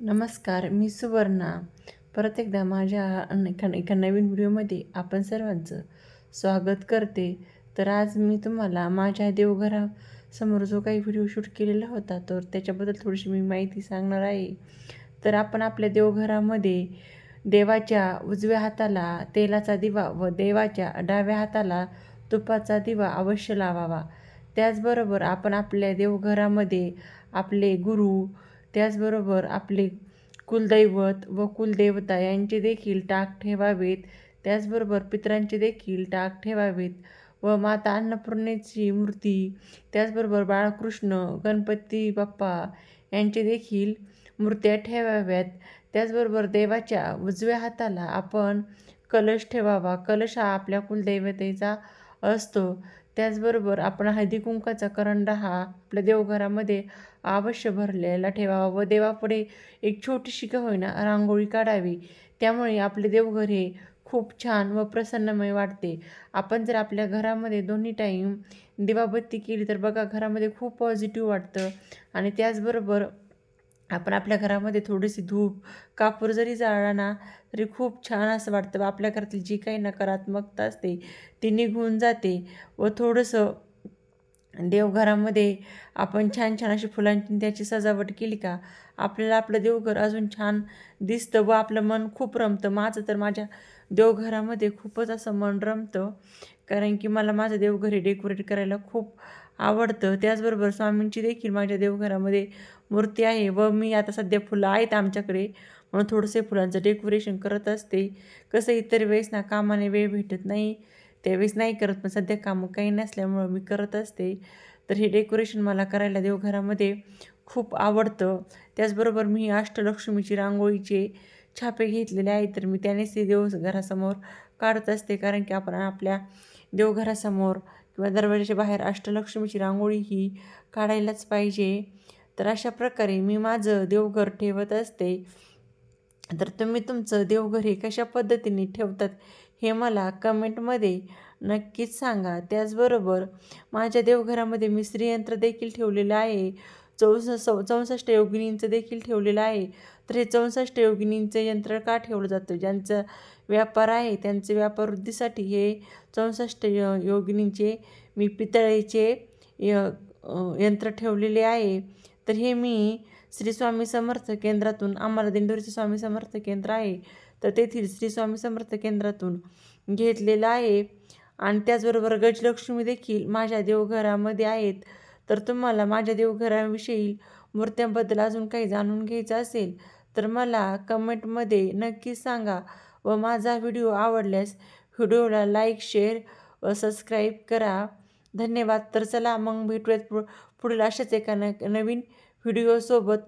नमस्कार मी सुवर्णा. परत एकदा माझ्या एका एका नवीन व्हिडिओमध्ये आपण सर्वांचं स्वागत करते. तर आज मी तुम्हाला माझ्या देवघरासमोर जो काही व्हिडिओ शूट केलेला होता तर त्याच्याबद्दल थोडीशी मी माहिती सांगणार आहे. तर आपण आपल्या देवघरामध्ये देवाच्या उजव्या हाताला तेलाचा दिवा व देवाच्या डाव्या हाताला तुपाचा दिवा अवश्य लावावा. त्याचबरोबर आपण आपल्या देवघरामध्ये आपले गुरु त्याचबरोबर आपले कुलदैवत व कुलदेवता यांचे देखील टाक ठेवावेत. त्याचबरोबर पितरांचे देखील टाक ठेवावेत व माता अन्नपूर्णेची मूर्ती त्याचबरोबर बाळकृष्ण गणपती बाप्पा यांचे देखील मूर्त्या ठेवाव्यात. त्याचबरोबर देवाच्या उजव्या हाताला आपण कलश ठेवावा. कलश हा आपल्या कुलदैवतेचा असतो. त्याचबरोबर आपण हळदी कुंकाचा करंडा हा आपल्या देवघरामध्ये अवश्य भरलेला ठेवावा व देवापुढे एक छोटीशी का होईना रांगोळी काढावी. त्यामुळे आपले देवघर हे खूप छान व प्रसन्नमय वाटते. आपण जर आपल्या घरामध्ये दोन्ही टाईम दिवाबत्ती केली तर बघा घरामध्ये खूप पॉझिटिव्ह वाटतं. आणि त्याचबरोबर आपण आपल्या घरामध्ये थोडीशी धूप कापूर जरी जाळला ना तरी खूप छान असं वाटतं व आपल्या घरातील जी काही नकारात्मकता असते ती निघून जाते व थोडंसं देवघरामध्ये आपण छान छान अशी फुलांची त्याची सजावट केली का आपल्याला आपलं देवघर अजून छान दिसतं व आपलं मन खूप रमतं. माझं तर माझ्या देवघरामध्ये खूपच असं मन रमतं कारण की मला माझं देवघर हे डेकोरेट करायला खूप आवडतं. त्याचबरोबर स्वामींची देखील माझ्या देवघरामध्ये मूर्ती आहे व मी आता सध्या फुलं आहेत आमच्याकडे. म्हणून थोडंसे फुलांचं डेकोरेशन करत असते. कसं इतर वेळेस ना कामाने वेळ भेटत नाही. त्यावेळेस नाही करत पण सध्या कामं काही नसल्यामुळं मी करत असते. तर हे डेकोरेशन मला करायला देवघरामध्ये खूप आवडतं. त्याचबरोबर मी अष्टलक्ष्मीची रांगोळीचे छापे घेतलेले आहेत तर मी त्यानेच ते देव घरासमोर काढत असते. कारण की आपण आपल्या देवघरासमोर किंवा दरवाजाच्या बाहेर अष्टलक्ष्मीची रांगोळी ही काढायलाच पाहिजे. तर अशा प्रकारे मी माझं देवघर ठेवत असते. तर तुम्ही तुमचं देवघर हे कशा पद्धतीने ठेवतात हे मला कमेंटमध्ये नक्कीच सांगा. त्याचबरोबर माझ्या देवघरामध्ये मी श्रीयंत्र देखील ठेवलेलं आहे. चौस चौ चौसष्ट योगिनींचं देखील ठेवलेलं आहे. तर हे चौसष्ट योगिनींचं यंत्र का ठेवलं जातं? ज्यांचं व्यापार आहे त्यांचे व्यापार वृद्धीसाठी हे चौसष्ट य योगिनींचे मी पितळेचे य यंत्र ठेवलेले आहे. तर हे मी श्री स्वामी समर्थ केंद्रातून आम्हाला दिंडोरीचे स्वामी समर्थ केंद्र आहे तर तेथील श्री स्वामी समर्थ केंद्रातून घेतलेलं आहे. आणि त्याचबरोबर गजलक्ष्मी देखील माझ्या देवघरामध्ये आहेत. तर तुम्हाला माझ्या देवघराविषयी मूर्त्यांबद्दल अजून काही जाणून घ्यायचं असेल तर मला कमेंटमध्ये नक्की सांगा व माझा व्हिडिओ आवडल्यास व्हिडिओला लाईक शेअर व सबस्क्राईब करा. धन्यवाद. तर चला मग भेटूयात पु पुढील अशाच एका न नवीन व्हिडिओसोबत.